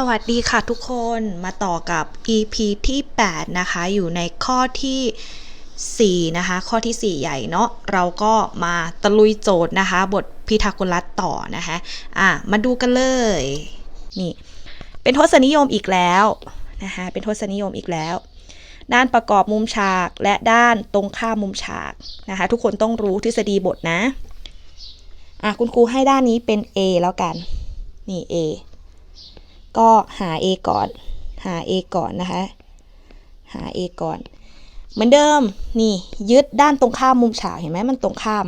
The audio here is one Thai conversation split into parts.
สวัสดีค่ะทุกคนมาต่อกับ EP ที่ 8 นะคะ อยู่ในข้อที่ 4 นะคะ ข้อที่ 4 ใหญ่เนาะเราก็มาตะลุยโจทย์นะคะ บทพีทาโกรัสต่อนะคะอะมาดูกันเลยนี่เป็นทศนิยมอีกแล้วนะคะเป็นทศนิยมอีกแล้ว ด้านประกอบมุมฉากและด้านตรงข้ามมุมฉากนะคะ ทุกคนต้องรู้ทฤษฎีบทนะอะคุณครูให้ด้านนี้เป็น A แล้วกันนี่ A ก็หา A ก่อน หา A ก่อนนะคะ หา A ก่อน เหมือนเดิมนี่ยึดด้านตรงข้ามมุมฉากเห็นไหมมันตรงข้าม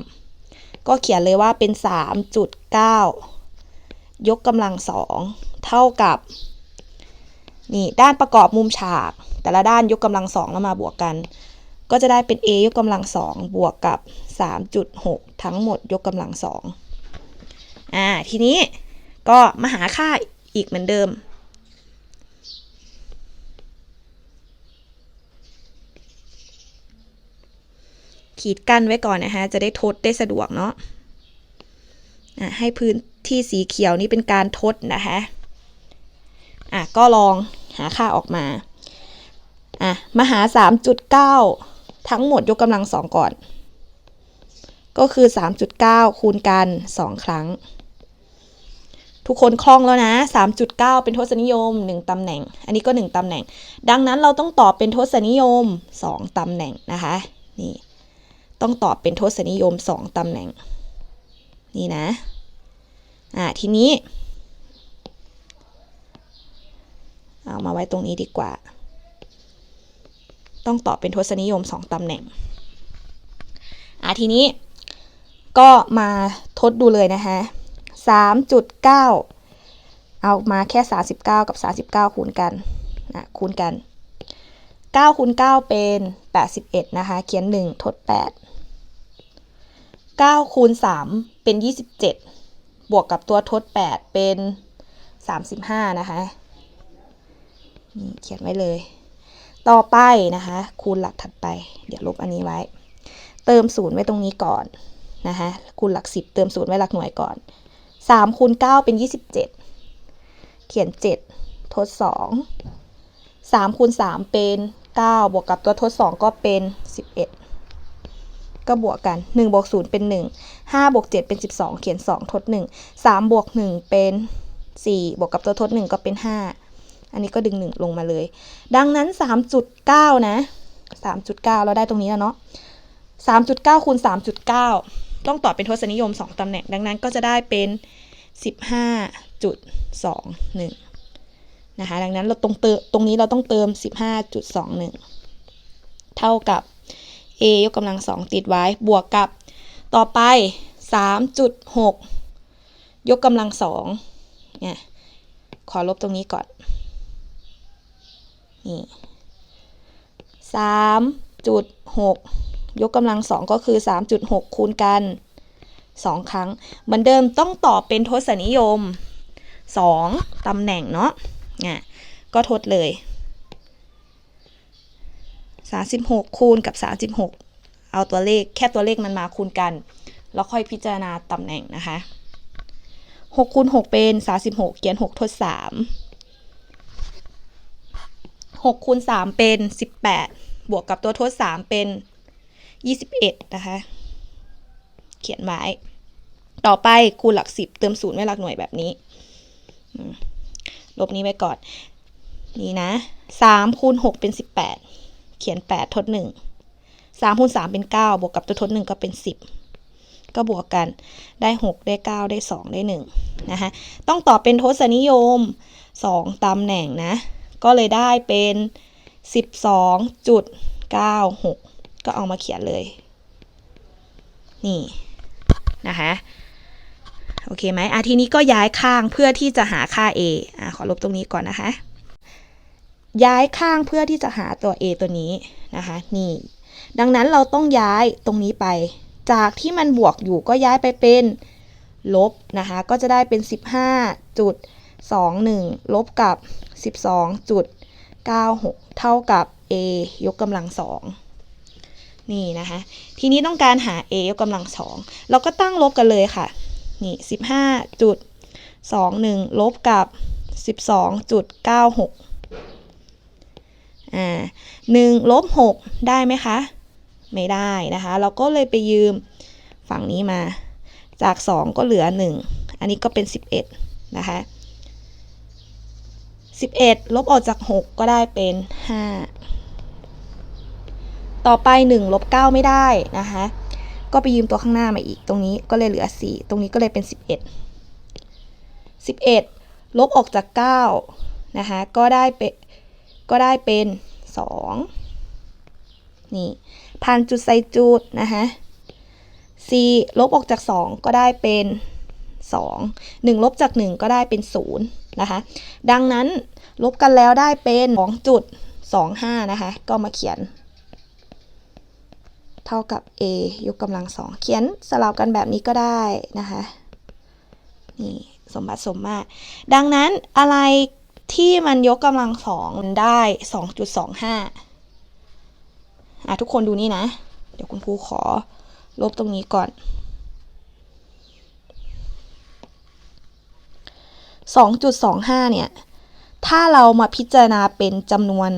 ก็เขียนเลยว่าเป็น 3.9 ยกกำลังสองเท่ากับนี่ด้านประกอบมุมฉาก แต่ละด้านยกกำลังสองแล้วมาบวกกัน ก็จะได้เป็น a ยกกำลังสองบวกกับ 3.6 ทั้งหมดยกกำลังสองอ่าทีนี้ก็มาหาค่า อีกเหมือนเดิม ขีดกั้นไว้ก่อนนะคะจะได้ทดได้สะดวกเนาะให้พื้นที่สีเขียวนี่เป็นการทดนะคะอะก็ลองหาค่าออกมาอะมาหา 3.9 ทั้งหมดยกกำลังสองก่อน ก็คือ 3.9 คูณกัน 2 ครั้ง ทุกคนคล่องแล้วนะ 3.9 เป็นทศนิยม 1ตำแหน่ง อันนี้ก็ 1ตำแหน่ง ดังนั้นเราต้องตอบเป็นทศนิยม 2ตำแหน่งนะคะ นี่ ต้องตอบเป็นทศนิยม 2ตำแหน่ง นี่นะ อ่า ทีนี้ เอามาไว้ตรงนี้ดีกว่า ต้องตอบเป็นทศนิยม 2ตำแหน่ง อ่าทีนี้ ก็มาทดดูเลยนะคะ 3.9 เอามาแค่ 39 กับ 39 คูณกันนะคูณกัน 9 คูณ 9 เป็น 81 นะคะ เขียน 1 ทด 8 9 คูณ 3 เป็น 27 บวกกับตัวทด 8 เป็น 35 นะคะ นี่เขียนไว้เลย ต่อไปนะคะ คูณหลักถัดไป เดี๋ยวลบอันนี้ไว้ เติมศูนย์ไว้ตรงนี้ก่อนนะคะคูณหลัก10เติมศูนย์ไว้หลักหน่วยก่อน 3คูณ9เป็น 27 เขียน 7 ทด 2 3คูณ3เป็น 9 บวกกับตัวทด 2 ก็เป็น 11 ก็บวกกัน 1 บวก 0 เป็น 1 5 บวก 7 เป็น 12 เขียน 2 ทด 1 3 บวก 1 เป็น 4 บวกกับตัวทด 1 ก็เป็น 5 อันนี้ก็ดึง 1 ลงมาเลย ดังนั้น 3.9 นะ 3.9 เราได้ตรงนี้แล้วเนาะ3.9คูณ3.9 ต้องตอบเป็นทศนิยม 2ตำแหน่ง ดังนั้นก็จะได้เป็น 15.21 นะคะ ดังนั้นเราตรงเติมตรงนี้เราต้องเติม 15.21 เท่ากับ a ยกกำลัง 2 ติดไว้ บวกกับต่อไป 3.6 ยกกำลัง2เนี่ยขอลบตรงนี้ก่อน นี่3.6 ยกกำลัง2ก็คือ 3.6 คูณกัน 2 ครั้ง เหมือนเดิมต้องตอบเป็นทศนิยม 2ตำแหน่งเนาะเนี่ยก็ทดเลย 36 คูณกับ 36 เอาตัวเลขแค่ตัวเลขมันมาคูณกัน แล้วค่อยพิจารณาตำแหน่งนะคะ6คูณ6เป็น 36 เขียน 6 ทด 3 6คูณ3เป็น 18 บวกกับตัวทด 3 เป็น 21 นะคะ เขียนไว้ ต่อไปคูณหลัก 10 เติมศูนย์ไว้หลักหน่วยแบบนี้ ลบนี้ไว้ก่อน นี่นะ3คูณ6เป็น 18 เขียน 8 ทด 1 3คูณ3เป็น 9 บวกกับตัวทด 1 ก็เป็น 10ก็บวกกันได้ 6 ได้ 9 ได้ 2 ได้ 1 นะคะต้องตอบเป็นทศนิยม 2ตำแหน่งนะ ก็เลยได้เป็น 12.96 ก็เอามาเขียนเลย นี่นะคะโอเคไหมอะทีนี้ก็ย้ายข้างเพื่อที่จะหาค่า a อะขอลบตรงนี้ก่อนนะคะ ย้ายข้างเพื่อที่จะหาตัว a ตัวนี้นะคะนี่ ดังนั้นเราต้องย้ายตรงนี้ไป จากที่มันบวกอยู่ก็ย้ายไปเป็นลบนะคะ ก็จะได้เป็น 15.21 ลบกับ 12.96 เท่ากับ a ยกกำลังสอง นี่นะคะ ทีนี้ต้องการหา a ยกกำลังสองเราก็ตั้งลบกันเลยค่ะ นี่15.21ลบกับสิบสองจุดเก้าหกอ่าหนึ่งลบหกได้ไหมคะ ไม่ได้นะคะ เราก็เลยไปยืมฝั่งนี้มา จากสองก็เหลือหนึ่งอันนี้ก็เป็นสิบเอ็ดนะคะสิบเอ็ดลบออกจากหกก็ได้เป็นห้า ต่อไปหนึ่งลบเก้าไม่ได้นะคะก็ไปยืมตัวข้างหน้ามาอีก ตรงนี้ก็เลยเหลือ 4 ตรงนี้ก็เลยเป็น 11 11 ลบออกจาก 9 นะคะก็ได้เป็นก็ได้เป็น 2 นี่พันจุดใส่จุดนะคะ4ลบออกจาก 2 ก็ได้เป็น 2 1 ลบจาก 1 ก็ได้เป็น 0 นะคะ ดังนั้นลบกันแล้วได้เป็น 2.25 นะคะ ก็มาเขียน เท่ากับ a ยกกำลังสองเขียนสลับกันแบบนี้ก็ได้นะคะนี่สมบัติสมมาตรดังนั้นอะไรที่มันยกกำลังสองมันได้ 2.25อะทุกคนดูนี่นะ เดี๋ยวคุณครูขอลบตรงนี้ก่อน 2.25 เนี่ย ถ้าเรามาพิจารณาเป็นจำนวน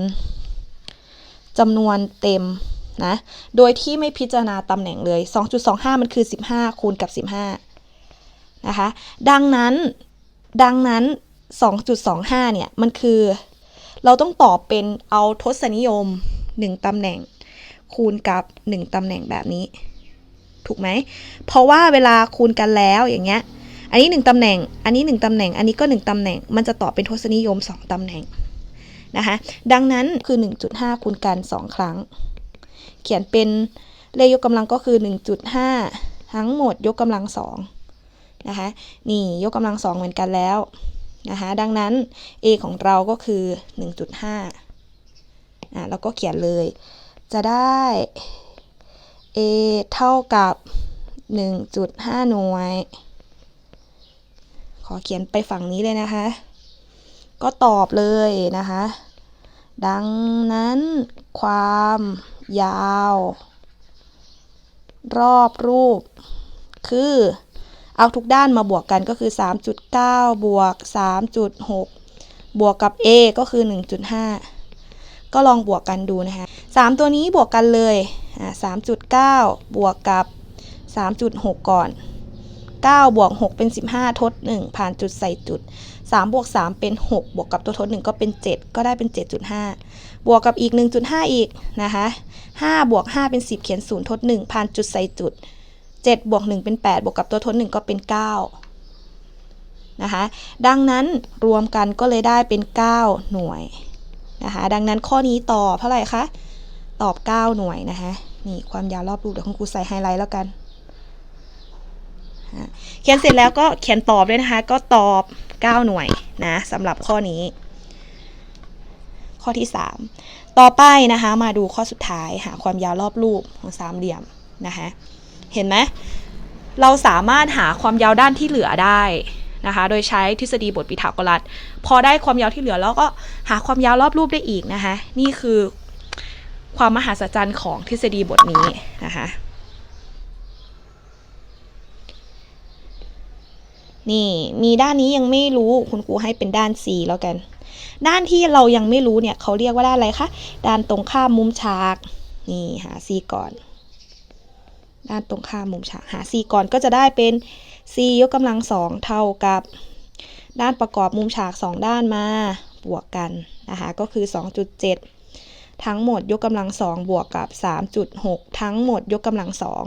จำนวนเต็ม นะ โดยที่ไม่พิจารณาตำแหน่งเลย 2.25 มันคือ 15 คูณกับ 15 นะคะ ดังนั้น ดังนั้น 2.25 เนี่ย มันคือ เราต้องตอบเป็นเอาทศนิยม 1ตำแหน่ง คูณกับ 1ตำแหน่งแบบนี้ ถูกไหม เพราะว่าเวลาคูณกันแล้วอย่างเงี้ย อันนี้ 1ตำแหน่ง อันนี้ 1ตำแหน่ง อันนี้ก็ 1ตำแหน่ง มันจะตอบเป็นทศนิยม 2ตำแหน่งนะคะ ดังนั้นคือ 1.5 คูณกัน 2 ครั้ง เขียนเป็นเลขยกกำลังก็คือ 1.5 ทั้งหมดยกกำลังสองนะคะนี่ยกกำลังสองเหมือนกันแล้วนะคะดังนั้น a ของเราก็คือ 1.5อะแล้วก็เขียนเลย จะได้ a เท่ากับ 1.5 หน่วย ขอเขียนไปฝั่งนี้เลยนะคะ ก็ตอบเลยนะคะ ดังนั้นความยาว รอบรูป คือ เอาทุกด้านมาบวกกันก็คือ 3.9 บวก 3.6 บวกกับ a ก็คือ 1.5 ก็ลองบวกกันดูนะคะ3ตัวนี้บวกกันเลย3.9 บวกกับ 3.6 ก่อน 9 บวก 6 เป็น 15 ทด 1 ผ่านจุดใส่จุด 3บวก3เป็น 6 บวกกับตัวทด 1 ก็เป็น 7 ก็ได้เป็น 7.5 บวกกับอีก 1.5 อีกนะคะ5บวก 5 เป็น 10 เขียน 0 ทด 1 ผ่านจุดใส่จุด 7 บวก 1 เป็น 8 บวกกับตัวทด 1 ก็เป็น 9 นะคะ ดังนั้นรวมกันก็เลยได้เป็น 9 หน่วยนะคะ ดังนั้นข้อนี้ตอบเท่าไหร่คะ ตอบ 9 หน่วยนะคะนี่ความยาวรอบรูปเดี๋ยวคุณครูใส่ไฮไลท์แล้วกันเขียนเสร็จแล้วก็เขียนตอบด้วยนะคะ ก็ตอบ 9 หน่วยนะสำหรับข้อนี้ ข้อที่ 3 ต่อไปนะคะ มาดูข้อสุดท้ายหาความยาวรอบรูปของสามเหลี่ยมนะคะเห็นไหมเราสามารถหาความยาวด้านที่เหลือได้นะคะโดยใช้ทฤษฎีบทปิทาโกรัสพอได้ความยาวที่เหลือแล้วก็หาความยาวรอบรูปได้อีกนะคะนี่คือความมหัศจรรย์ของทฤษฎีบทนี้นะคะ นี่มีด้านนี้ยังไม่รู้คุณครูให้เป็นด้าน C แล้วกัน ด้านที่เรายังไม่รู้เนี่ยเขาเรียกว่าด้านอะไรคะด้านตรงข้ามมุมฉากนี่หา C ก่อน ด้านตรงข้ามมุมฉากหา C ก่อนก็จะได้เป็น C ยกกำลังสองเท่ากับ ด้านประกอบมุมฉาก 2 ด้านมาบวกกันนะคะก็คือ 2.7 ทั้งหมดยกกำลังสองบวกกับ 3.6 ทั้งหมดยกกำลังสอง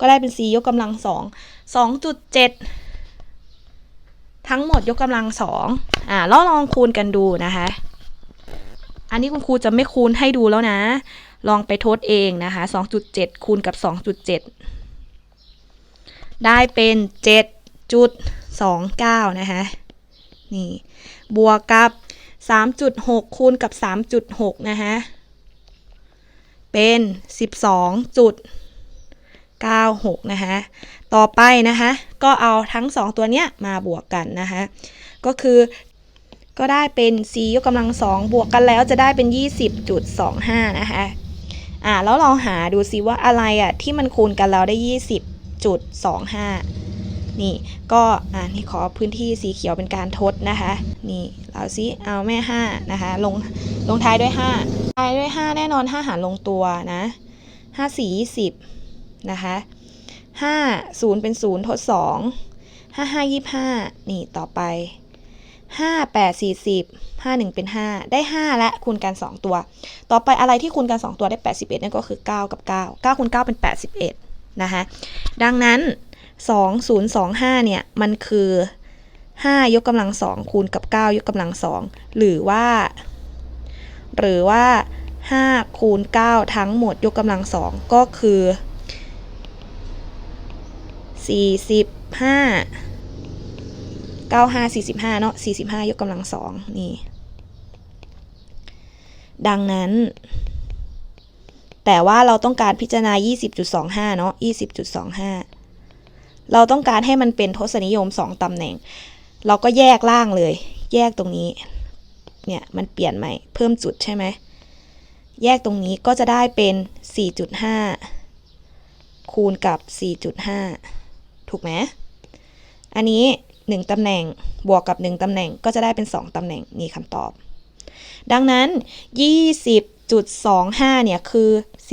ก็ได้เป็น C ยกกำลังสอง2.7 ทั้งหมดยกกำลังสองอ่าแล้วลองคูณกันดูนะคะ อันนี้คุณครูจะไม่คูณให้ดูแล้วนะ ลองไปทดเองนะคะ2.7 คูณกับ 2.7 ได้เป็น 7.29 นะคะนี่บวกกับ 3.6 คูณกับ 3.6 นะคะเป็น 96 นะคะ ต่อไปนะคะ ก็เอาทั้ง 2 ตัวเนี้ยมาบวกกันนะคะ ก็คือก็ได้เป็น c ยกกำลังสองบวกกันแล้วจะได้เป็น 20.25 นะคะ อ่า แล้วลองหาดูซิว่าอะไรอะที่มันคูณกันแล้วได้ 20.25 นี่ ก็อ่านี่ขอพื้นที่สีเขียวเป็นการทดนะคะ นี่เราซิเอาแม่ห้านะคะ ลงลงท้ายด้วยห้าท้ายด้วยห้าแน่นอนห้าหารลงตัวนะห้าสี่ยี่สิบ นะคะห้าศูนย์เป็นศูนย์ทดสองห้าห้ายี่ห้านี่ต่อไปห้าแปดสี่สิบห้าหนึ่งเป็นห้าได้ห้าและคูณกันสองตัว ต่อไปอะไรที่คูณกันสองตัวได้แปดสิบเอ็ดนั่นก็คือเก้ากับเก้าเก้าคูณเก้าเป็นแปดสิบเอ็ดนะคะดังนั้น2025เนี่ยมันคือ5ยกกำลังสองคูณกับ9ยกกำลังสองหรือว่า หรือว่า5คูณ9ทั้งหมดยกกำลังสองก็คือ 45 95 45เนาะ45ยกกำลังสองนี่ ดังนั้น แต่ว่าเราต้องการพิจารณา 20.25 เนาะ20.25 เราต้องการให้มันเป็นทศนิยม 2ตำแหน่ง เราก็แยกล่างเลย แยกตรงนี้ เนี่ยมันเปลี่ยนใหม่ เพิ่มจุดใช่ไหมแยกตรงนี้ก็จะได้เป็น 4.5 คูณกับ 4.5 ถูกไหมอันนี้ 1ตำแหน่งบวกกับ 1ตำแหน่งก็จะได้เป็น 2ตำแหน่งนี่คำตอบ ดังนั้น 20.25 เนี่ยคือ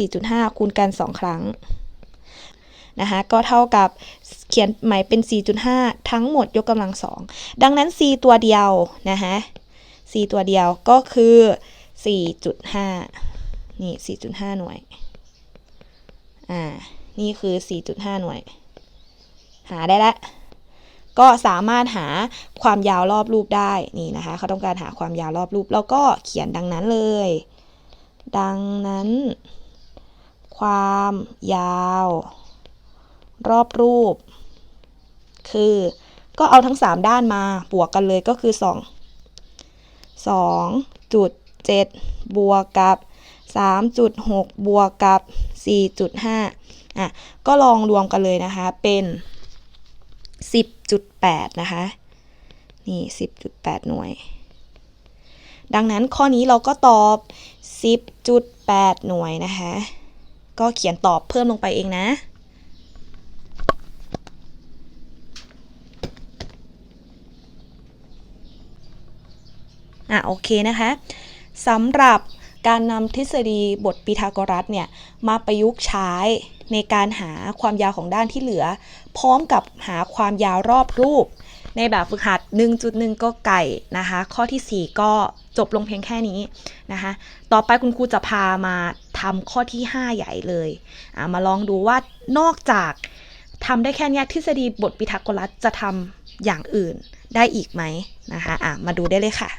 4.5 คูณกัน 2 ครั้งนะคะก็เท่ากับเขียนหม่เป็น 4.5 ทั้งหมดยกกำลังสองดังนั้น c ตัวเดียวนะคะ c ตัวเดียวก็คือ 4.5 นี่ 4.5 หน่วย อ่า นี่คือ 4.5 หน่วย หาได้แล้วก็สามารถหาความยาวรอบรูปได้นี่นะคะ เขาต้องการหาความยาวรอบรูป แล้วก็เขียนดังนั้นเลย ดังนั้น ความยาว รอบรูป คือก็เอาทั้ง 3 ด้านมาบวกกันเลยก็คือ 2 2.7 บวกกับ 3.6 บวกกับ 4.5อะก็ลองรวมกันเลยนะคะเป็น 10.8 นะคะ นี่ 10.8 หน่วย ดังนั้นข้อนี้เราก็ตอบ 10.8 หน่วยนะคะ ก็เขียนตอบเพิ่มลงไปเองนะ อะ โอเคนะคะสำหรับ การนำทฤษฎีบทพีทาโกรัสเนี่ยมาประยุกต์ใช้ในการหาความยาวของด้านที่เหลือ พร้อมกับหาความยาวรอบรูป ในแบบฝึกหัด 1.1 ก็ไก่นะคะ ข้อทีสี่4 ก็จบลงเพียงแค่นี้นะคะ ต่อไปคุณครูจะพามาทำข้อที่ 5 ใหญ่เลยมาลองดูว่านอกจากทำได้แค่เนี้ยทฤษฎีบทพีทาโกรัสจะทำอย่างอื่นได้อีกไหมนะคะะมาดูได้เลยค่ะ